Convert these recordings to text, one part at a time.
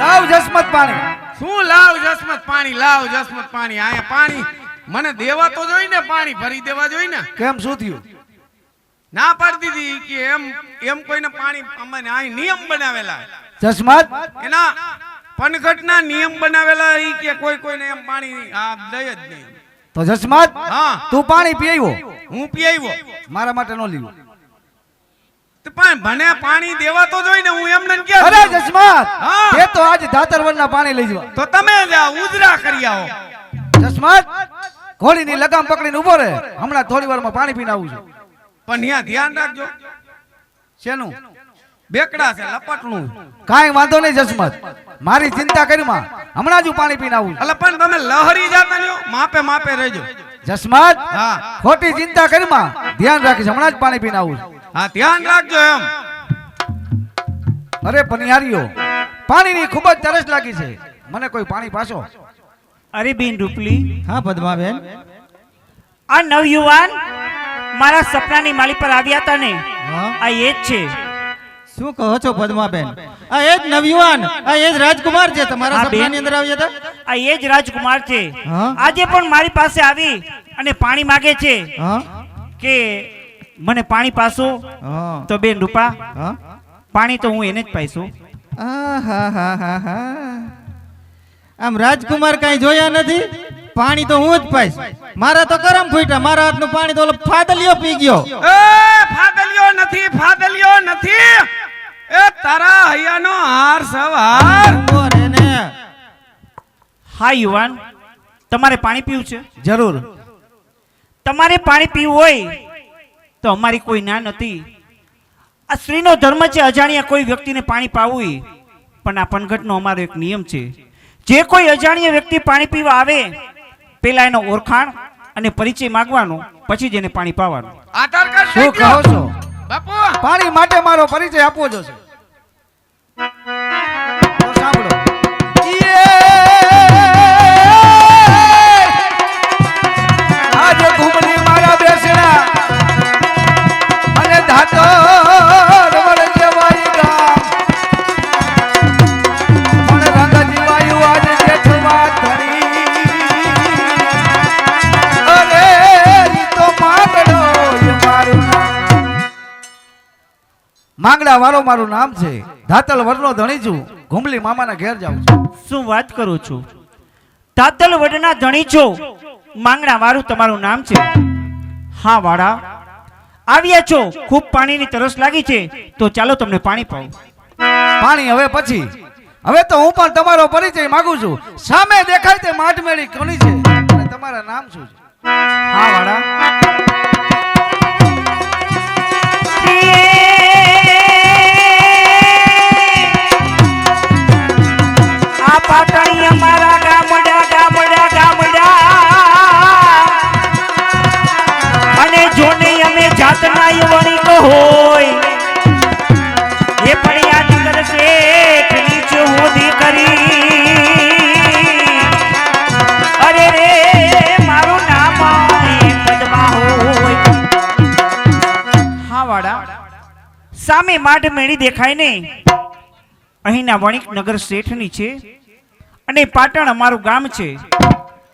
લાવ જસમત પાણી. શું લાવ જસમત પાણી? લાવ જસમત પાણી. આયા પાણી. મને દેવા તો જોઈ ને પાણી ભરી દેવા જોઈ ને કેમ શું થયું? ના પાડી દીધી કે એમ એમ કોઈને પાણી અમને આ નિયમ બનાવેલા. જસમત? એના પનઘટના નિયમ બનાવેલા ઈ કે કોઈ કોઈને એમ પાણી આ દે જ નહીં. તો જસમત? હા. તું પાણી પીવ્યો હું પીઆય્યો મારા માટે નો લીધું. પણ મને પાણી દેવા તો જોઈ ને હું એમને ને અરે ક્યાં જસમત તો આજ ધાતરવનના પાણી લઈ જવા. તો તમે જાઓ ઉજરા કરી આવો. જસમત ઘોડીની લગામ પકડીને ઊભો રહે. હમણાં થોડી વારમાં પાણી પીને આવું છું. પણ ત્યાં ધ્યાન રાખજો. શેનું? બેકડા છે લપટણું. કાંઈ વાંધો નહીં જસમત મારી ચિંતા કરીમાં હમણાં જ પાણી પીને આવું એટલે પણ તમે લહરી જાતા માપે માપે રહેજો. જસમત હા. ખોટી ચિંતા કરીમાં ધ્યાન રાખીશ હમણાં જ પાણી પીને આવું છું. હા ધ્યાન રાખજો એમ. અરે પનિયારીઓ પાણીની ખૂબ જ તરસ લાગી છે. મને કોઈ પાણી પાછો અરે બેન રૂપલી. હા પદ્માબેન. આ નવયુવાન મારા સપનાની માલી પર આવ્યા હતા ને આ એ જ છે. શું કહો છો પદ્માબેન? આ એ જ નવયુવાન આ એ જ રાજકુમાર છે તમારા બેન. સપનાની અંદર આવ્યા હતા? આ એ જ રાજકુમાર છે. આજે પણ મારી પાસે આવી અને પાણી માગે છે હા. કે મને પાણી પાસો હા. તો બેન રૂપા હા? પાણી તો હું એને જ પાઈશું. આમ રાજકુમાર કાંઈ જોયા નથી? પાણી તો હું જ પાઈશ. મારા તો કરમ ફૂટ્યા. મારા હાથનું પાણી તો ફાદલિયો પી ગયો. એ ફાદલિયો નથી ફાદલિયો નથી. એ તારા હૈયાનો હાર સવાર. રહે ને. હા યુવાન તમારે પાણી પીવું છે? જરૂર. તમારે પાણી પીવું હોય તો અમારી કોઈ ના નથી. આ સ્ત્રીનો ધર્મ છે અજાણ્યા કોઈ વ્યક્તિને પાણી પાવું પણ આ પનઘટનો અમારો એક નિયમ છે. જે કોઈ અજાણ્ય વ્યક્તિ પાણી પીવા આવે પેલા એનો ઓળખાણ અને પરિચય માંગવાનો પછી જ એને પાણી પાવાનું. શું કહો છો? બાપુ! પાણી માટે મારો પરિચય આપવો જોશે માંગડા વાળો મારું નામ છે. ધાતલ વડનો ધણી છું. ઘુમલી મામાના ઘેર જાઉં છું. શું વાત કરું છું? તાતલ વડના ધણી છો? માંગણા વાળું તમારું નામ છે? હા વાળા. આવ્યા છો? ખૂબ પાણીની તરસ લાગી છે. તો ચાલો તમને પાણી પાઉં. પાણી હવે પછી. હવે તો હું પણ તમારો પરિચય માંગુ છું. સામે દેખાય તે માટમેળી કોની છે. તમારા નામ શું છે? હા વાળા. યુવનિક હોય. એ પણ યાદ કરશે નીચ હોદી કરી. અરે રે, મારું નામ એ હોય. હા, વાડા. સામે માઢ મેળી દેખાય ને. અહીંના વણિક નગર શેઠની છે અને પાટણ અમારું ગામ છે.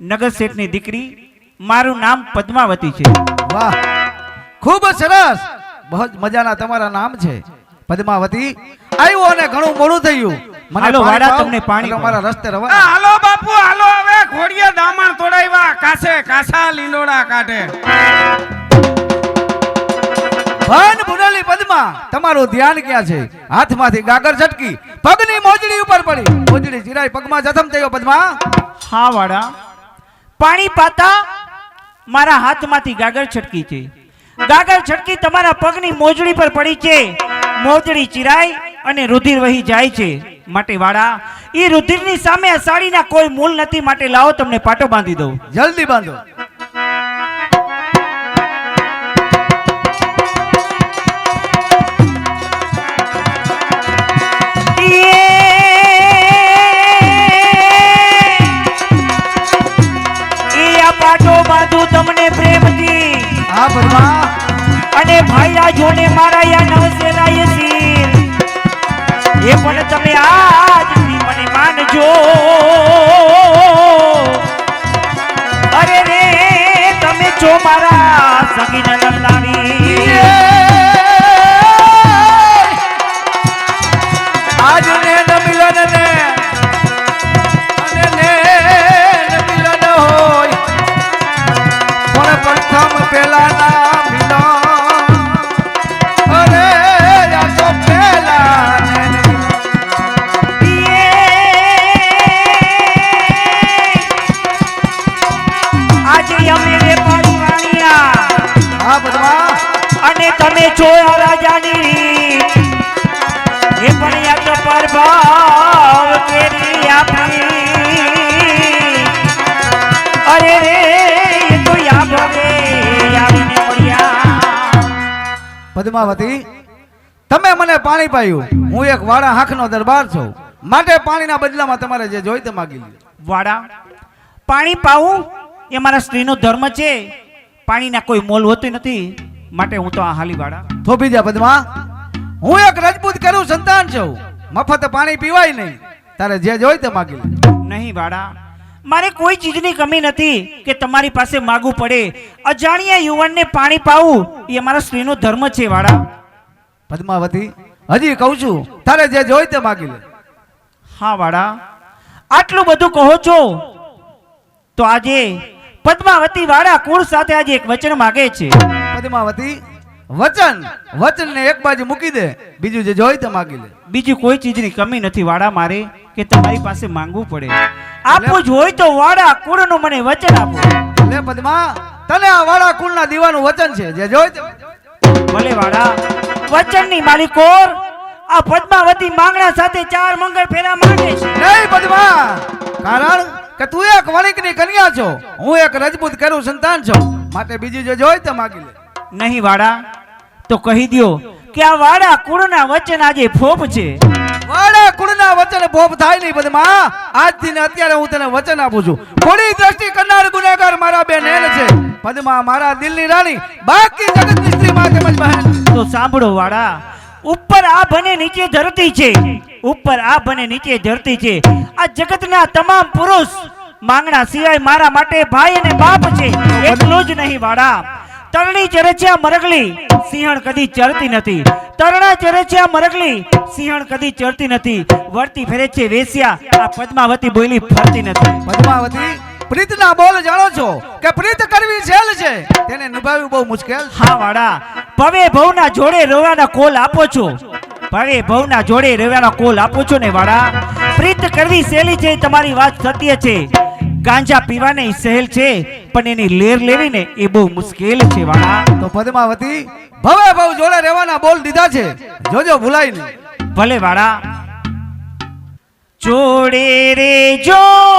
નગર શેઠની દીકરી મારું નામ પદ્માવતી છે. વાહ. ખૂબ સરસ. બહુ મજાના તમારા નામ છે. પદ્માવતી આવ્યું અને ઘણું મોડું થયું. મને હાલો, વાડા, તમને પાણી એટલે રસ્તે રવા હાલો બાપુ હાલો હવે ઘોડિયા દામણ તોડાવ્યા. કાસે કાસા લીંડોડા કાઢે ભન બુડેલી પદ્મા તમારું ધ્યાન ક્યાં છે? હાથમાંથી ગાગર છટકી પગની મોજડી ઉપર પડી. મોજડી જીરાય પગમાં જથમ થયો પદ્મા. હા વાડા. પાણી પાતા મારા હાથમાંથી ગાગર છટકી છે. ગાગર છટકી તમારા પગની મોજડી પર પડી છે. મોજડી ચિરાય અને રુધિર વહી જાય છે. માટે વાળા એ રુધિરની સામે આ સાડીના કોઈ મૂલ નથી માટે લાવો તમને પાટો બાંધી દઉં. જલ્દી બાંધો. પાટો બાંધું તમને પ્રેમથી. હા પદ્મા તમે આ જોડે મારા યા નવસેરાય સીર એ પણ તમે આજ મને માનજો. અરે રે, તમે જો મારા સગીન લંદાણી આજ ને મિલન ને પદ્માવતી તમે મને પાણી પાયું. હું એક વાડા હાંખનો દરબાર છું. માટે પાણીના બદલામાં તમારે જે જોઈ તે માગી લ્યો. વાડા પાણી પાવું એ મારા સ્ત્રીનો ધર્મ છે. પાણીના કોઈ મોલ હોતું નથી. માટે હું તો આ હાલી વાડા. થોભી જા પદ્મા હું એક રજપૂત કરું સંતાન છું. મફત પાણી પીવાય નહીં. તારે જે જોઈ તે માગી લે નહીં વાડા મારે કોઈ ચીજની કમી નથી કે તમારી પાસે માગવું પડે. અજાણ્યા યુવાનને પાણી પાવું એ અમારા સ્ત્રીનો ધર્મ છે વાડા પદ્માવતી હજી કહું છું તારે જે જોઈ તે માગી લે. હા વાડા આટલું બધું કહો છો તો આજે પદ્માવતી વાડા કુળ સાથે આજે એક વચન માગે છે. પદ્માવતી વચન વચન ને એક બાજુ મૂકી દે બીજું જે જોઈ તે માગી લે. બીજી કોઈ ચીજની કમી નથી વાડા મારે કે તમારી પાસે માંગવું પડે. આપવું જ હોય તો વાડા કુળનું મને વચન આપો. લે પદ્મા તને આ વાડા કુળ ના દીવાનું વચન છે જે જોઈ ભલે વાડા વચનની માલિકોર આ પદ્માવતી માંગણા સાથે ચાર મંગળ ફેરા માંગે છે. નહીં પદ્મા કારણ કે તું એક વણિકની કન્યા છો હું એક રજપૂત કરું સંતાન છું માટે બીજું જે જોઈ તો માગી લે. નહીં વાડા તો કહી દ્યો કે આ વાડા કુળના વચન આજે ફોપ છે. વાડા વચન ભોપ થાય નહીં પદ્મા આજથી ને અત્યારે હું તને વચન આપું છું. થોડી દ્રષ્ટિ કરનાર ગુનેગાર મારા બેન એને છે. પદમા મારા દિલની રાણી, બાકી જગતની સ્ત્રી માં તેમજ બહેન. તો સાંભળો વાળા, ઉપર આ બને, નીચે ધરતી છે. ઉપર આ બને, નીચે ધરતી છે. આ જગતના તમામ પુરુષ માંગણા સિવાય મારા માટે ભાઈ અને બાપ છે. એટલું જ નહીં વાડા તરણી ચરચ્યા મરગલી સિંહણ કદી ચરતી નથી. તરણા ચરચ્યા મરગલી સિંહણ કદી ચરતી નથી. વર્તી ફેરે છે વેશ્યા આ પદ્માવતી બોલી ફરતી નથી. પદ્માવતી પ્રીતના બોલ જાણો છો કે પ્રીત કરવી સહેલ છે? તેને નિભાવવી બહુ મુશ્કેલ હા વાડા ભવે ભવના જોડે રોવાના કોલ આપો છો. ભવે ભવના જોડે રવાના કોલ આપો છો ને વાડા. પ્રીત કરવી સહેલી છે તમારી વાત સત્ય છે. ગાંજા પીવાને સહેલ છે પણ એની લેર લેવી ને એ બહુ મુશ્કેલ છે વાળા. તો પદ્માવતી ભવે ભવ જોડે રહેવાના બોલ દીધા છે. જોજો ભૂલાય નહીં. ભલે વાળા. જોડે રે જોરા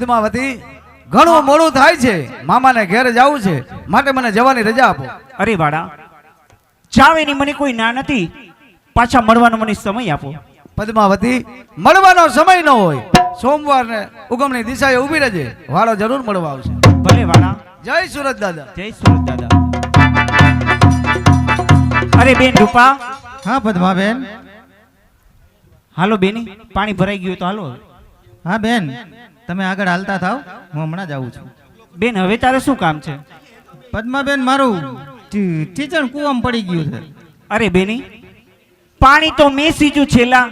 પદ્માવતી ઘણું મોડું થાય છે. મામાને ઘેર જવું છે. માટે મને જવાની રજા આપો. અરે વાડા જાવ એની મને કોઈ ના નથી. પાછા મળવાનો મને સમય આપો. પદ્માવતી મળવાનો સમય ન હોય. સોમવારને ઉગમની દિશાએ ઊભી રહેજે. વાળો જરૂર મળવા આવશે. ભલે વાળા જય સુરત દાદા. જય સુરત દાદા. અરે બેન રૂપા. હા પદ્માબેન. હાલો બેની પાણી ભરાઈ ગયું તો હાલો. હા બેન. તમે આગળ હાલતા થાવ હું હમણાં જ આવું છું. બેન હવે તારે શું કામ છે? પદ્માબેન મારું ટીચણ કૂવામાં પડી ગયું છે. અરે બેની પાણી તો મેં સીજું છેલ્લા.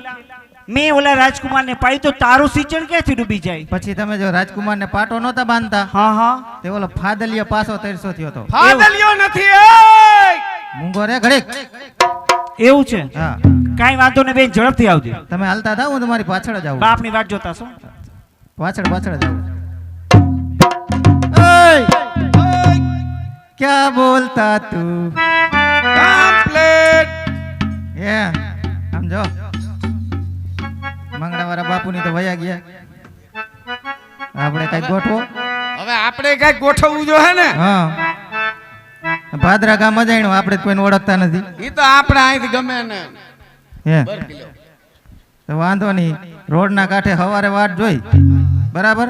મેં ઓલા રાજકુમારને પાડ્યું તો તારું સિંચણ ક્યાંથી ડૂબી જાય? પછી તમે જો રાજકુમારને પાટો નહોતા બાંધતા હા હા. તે ઓલો ફાદલિયો પાસો તેરસો થયો તો ફાદલિયો નથી એ મૂંગો રે ઘડીક. એવું છે? હા. કાંઈ વાંધો ને બેન ઝડપથી આવજો. તમે હાલતા થાવ હું તમારી પાછળ જ આવું. બાપની વાટ જોતા છો? પાછળ પાછળ જ આવું ક્યાં બોલતા તું? કમ્પ્લીટ એ આમ જો મંગળાવાળા બાપુની તો વયા ગયા. આપણે કઈ ગોઠવો? હવે આપણે કઈ ગોઠવવું જોઈએ ને? હા. ભાદરા ગામ અજાણ્યું આપણે કોઈને ઓળખતા નથી. એ તો આપણે અહીંથી ગમે ને. હે. તો વાંધો નહીં. રોડના કાંઠે સવારે વાટ જોઈ. બરાબર?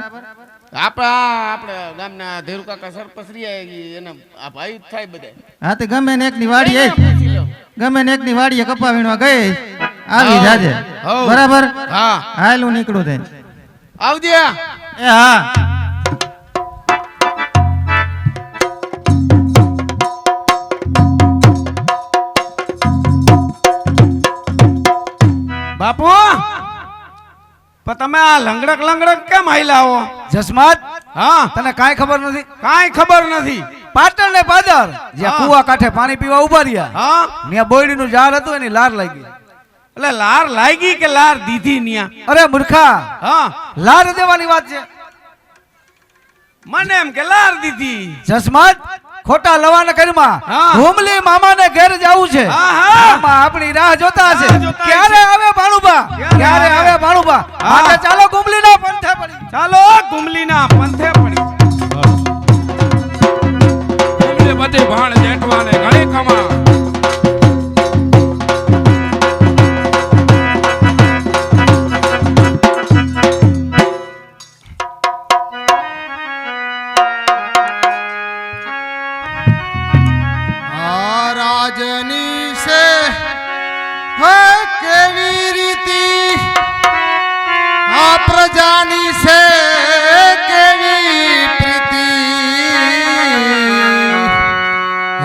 આપણા આપણે ગામના ધીરુ કાકા સરપંચ રહ્યા ઈ એના આ ભાઈ થાય બધા. હા તે ગમે ને એકની વાડીએ ગમે ને એકની વાડીએ કપા વીણવા ગઈ આવી જાજે. બરાબર? હા. હાલું નીકળું તે. આવજે. એ હા. પણ તમે આ લંગડક લંગડક કેમ હાઈલા આવો જસમાત હા. તને કાંઈ ખબર નથી? કાંઈ ખબર નથી. પાટણ ને પાદર જ્યાં કુવા કાંઠે પાણી પીવા ઊભા રહ્યા. હા. ત્યાં બોયડીનું ઝાડ હતું એની લાર લાગી એટલે લાર લાગી કે લાર દીધી ન્યા? અરે મૂર્ખા હા. લાર દેવાની વાત છે. મને એમ કે લાર દીધી. જસમાત ખોટા લવાના કરમાં હા. હુમલી મામાને ઘેર જવું છે. આપણી રાહ જોતા છે ક્યારે ભાણુબા હા. ચાલો ગુમલીના પંથે પડી. ચાલો ગુમલીના પંથે પડી. ગુમલી બધી ભાણ પ્રજાની છે કેવી પ્રીતિ?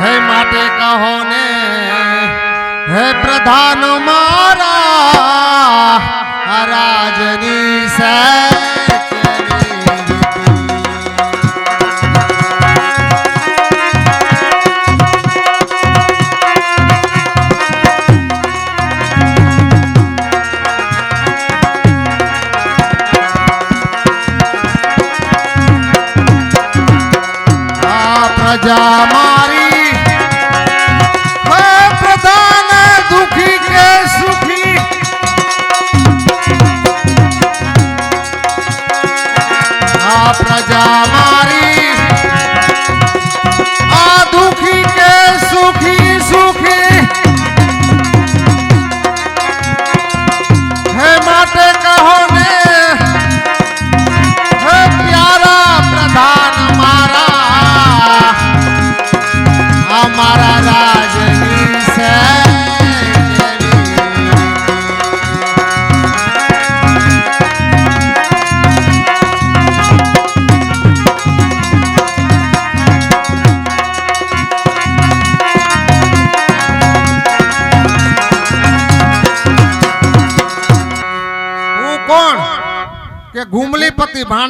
હે માટે કહો ને હે પ્રધાન મારા રાજની છે. આ પ્રજા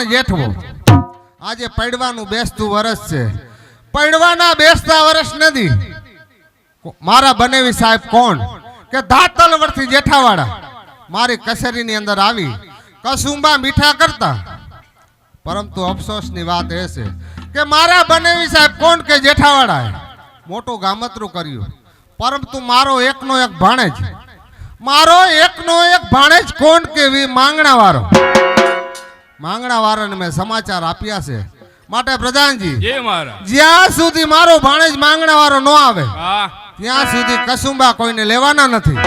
ભાણ જેઠવો આજે પડવાનું બેસતું વરસ છે. પડવાના બેસતા વરસ નથી. મારા બનેવી સાહેબ કોણ? કે ધાતલ વર્ષથી જેઠાવાળા મારી કચેરીની અંદર આવી, કસુંબા મીઠા કરતા. પરંતુ અફસોસની વાત એ છે કે મારા બનેવી સાહેબ કોણ કે જેઠાવાળાએ મોટું ગામતરું કર્યું. પરંતુ મારો એકનો એક ભાણેજ. મારો એકનો એક ભાણેજ કોણ કે વી માંગણા વાળાને મેં સમાચાર આપ્યા છે. માટે પ્રધાનજી જ્યાં સુધી મારો ભાણેજ માંગણા વાળો ન આવે ત્યાં સુધી કસુંબા કોઈને લેવાના નથી.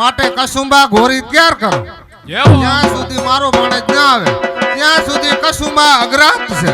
માટે કસુંબા ઘોરી તૈયાર કરો. ત્યાં જ્યાં સુધી મારો ભાણેજ ના આવે ત્યાં સુધી કસુંબા અગ્રાત છે.